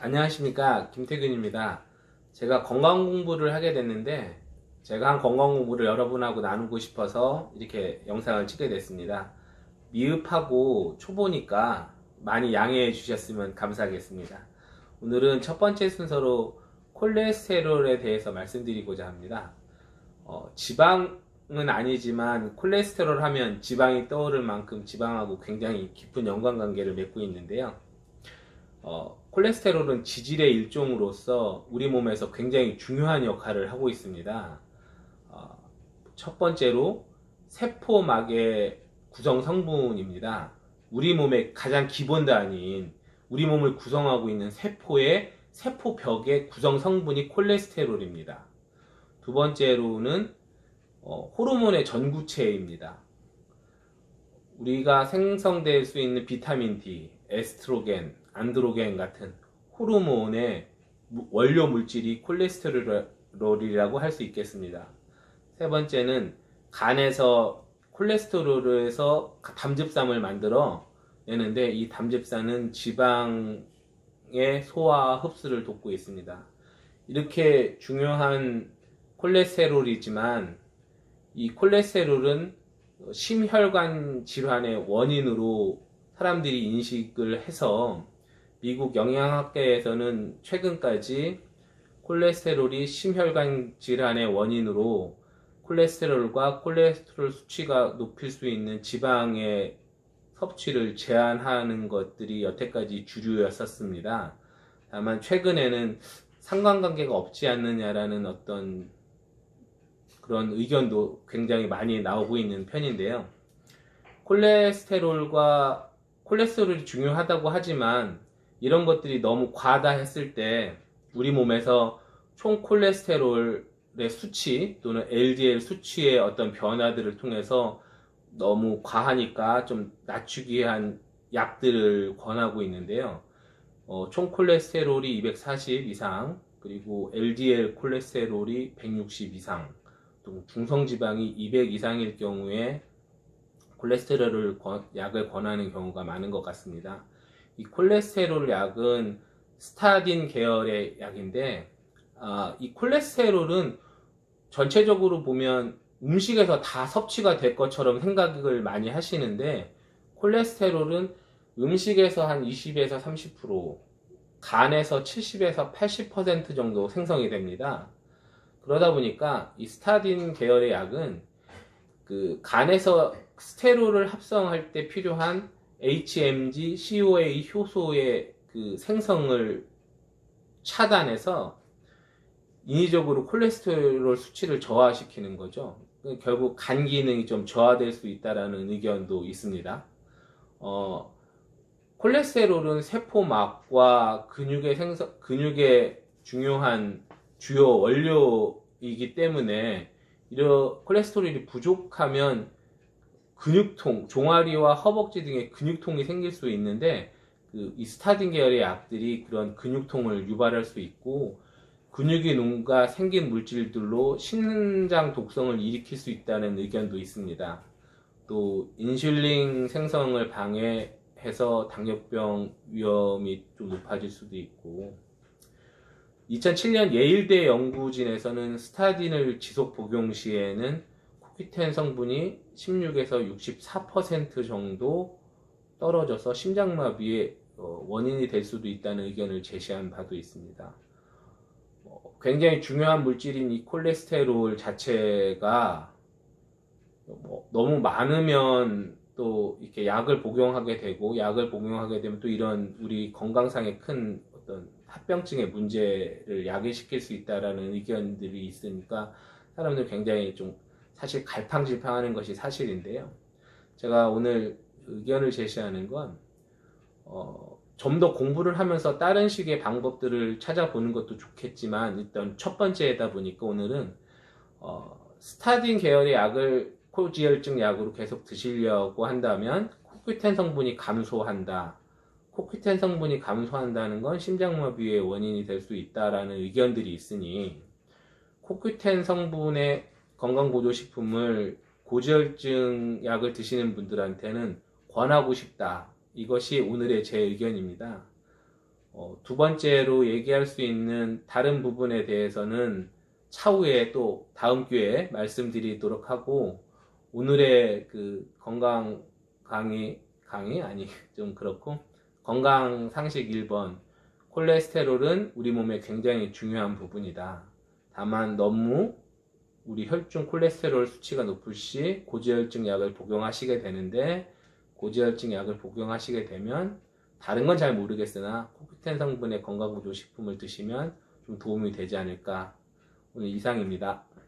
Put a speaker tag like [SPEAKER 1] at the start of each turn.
[SPEAKER 1] 안녕하십니까 김태균입니다. 제가 건강 공부를 하게 됐는데 제가 한 건강 공부를 여러분하고 나누고 싶어서 이렇게 영상을 찍게 됐습니다. 미흡하고 초보니까 많이 양해해 주셨으면 감사하겠습니다. 오늘은 첫 번째 순서로 콜레스테롤에 대해서 말씀드리고자 합니다. 어, 지방은 아니지만 콜레스테롤 하면 지방이 떠오를 만큼 지방하고 굉장히 깊은 연관관계를 맺고 있는데요. 어, 콜레스테롤은 지질의 일종으로서 우리 몸에서 굉장히 중요한 역할을 하고 있습니다. 어, 첫 번째로 세포막의 구성 성분입니다. 우리 몸의 가장 기본 단위인 우리 몸을 구성하고 있는 세포의 세포벽의 구성 성분이 콜레스테롤입니다. 두 번째로는 어, 호르몬의 전구체입니다. 우리가 생성될 수 있는 비타민 D, 에스트로겐, 안드로겐 같은 호르몬의 무- 원료 물질이 콜레스테롤이라고 할 수 있겠습니다. 세 번째는 간에서 콜레스테롤에서 담즙산을 만들어 내는데 이 담즙산은 지방의 소화 흡수를 돕고 있습니다. 이렇게 중요한 콜레스테롤이지만 이 콜레스테롤은 심혈관 질환의 원인으로 사람들이 인식을 해서 미국 영양학계에서는 최근까지 콜레스테롤이 심혈관 질환의 원인으로 콜레스테롤과 콜레스테롤 수치가 높일 수 있는 지방의 섭취를 제한하는 것들이 여태까지 주류였었습니다. 다만 최근에는 상관관계가 없지 않느냐라는 어떤 그런 의견도 굉장히 많이 나오고 있는 편인데요. 콜레스테롤과 콜레스테롤이 중요하다고 하지만 이런 것들이 너무 과다했을 때 우리 몸에서 총 콜레스테롤의 수치 또는 LDL 수치의 어떤 변화들을 통해서 너무 과하니까 좀 낮추기 위한 약들을 권하고 있는데요. 어, 총 콜레스테롤이 240 이상, 그리고 LDL 콜레스테롤이 160 이상, 또 중성 지방이 200 이상일 경우에 콜레스테롤을 권- 약을 권하는 경우가 많은 것 같습니다. 이 콜레스테롤 약은 스타딘 계열의 약인데, 아, 이 콜레스테롤은 전체적으로 보면 음식에서 다 섭취가 될 것처럼 생각을 많이 하시는데, 콜레스테롤은 음식에서 한 20에서 30%, 간에서 70에서 80% 정도 생성이 됩니다. 그러다 보니까 이 스타딘 계열의 약은 그 간에서 스테롤을 합성할 때 필요한 HMG, COA 효소의 그 생성을 차단해서 인위적으로 콜레스테롤 수치를 저하시키는 거죠. 결국 간 기능이 좀 저하될 수 있다라는 의견도 있습니다. 어, 콜레스테롤은 세포막과 근육의 생성, 근육의 중요한 주요 원료이기 때문에 이런 콜레스테롤이 부족하면 근육통, 종아리와 허벅지 등의 근육통이 생길 수 있는데 그 이 스타딘 계열의 약들이 그런 근육통을 유발할 수 있고 근육이 뭔가 생긴 물질들로 신장 독성을 일으킬 수 있다는 의견도 있습니다. 또 인슐린 생성을 방해해서 당뇨병 위험이 좀 높아질 수도 있고 2007년 예일대 연구진에서는 스타딘을 지속 복용 시에는 코키텐 성분이 16에서 64% 정도 떨어져서 심장마비의 어, 원인이 될 수도 있다는 의견을 제시한 바도 있습니다. 어, 굉장히 중요한 물질인 이 콜레스테롤 자체가 뭐 너무 많으면 또 이렇게 약을 복용하게 되고 약을 복용하게 되면 또 이런 우리 건강상의 큰 어떤 합병증의 문제를 야기시킬 수 있다라는 의견들이 있으니까 사람들 굉장히 좀 사실 갈팡질팡하는 것이 사실인데요. 제가 오늘 의견을 제시하는 건 어, 좀 더 공부를 하면서 다른 식의 방법들을 찾아보는 것도 좋겠지만 일단 첫 번째다 보니까 오늘은 어, 스타딘 계열의 약을 코지혈증 약으로 계속 드시려고 한다면 코큐텐 성분이 감소한다. 코큐텐 성분이 감소한다는 건 심장마비의 원인이 될 수 있다라는 의견들이 있으니 코큐텐 성분의 건강보조식품을 고지혈증 약을 드시는 분들한테는 권하고 싶다. 이것이 오늘의 제 의견입니다. 어, 두 번째로 얘기할 수 있는 다른 부분에 대해서는 차후에 또 다음 기회에 말씀드리도록 하고 오늘의 그 건강 강의 강의 아니 좀 그렇고 건강 상식 1번 콜레스테롤은 우리 몸에 굉장히 중요한 부분이다. 다만 너무 우리 혈중 콜레스테롤 수치가 높을 시 고지혈증 약을 복용하시게 되는데 고지혈증 약을 복용하시게 되면 다른 건 잘 모르겠으나 코피텐 성분의 건강보조 식품을 드시면 좀 도움이 되지 않을까 오늘 이상입니다.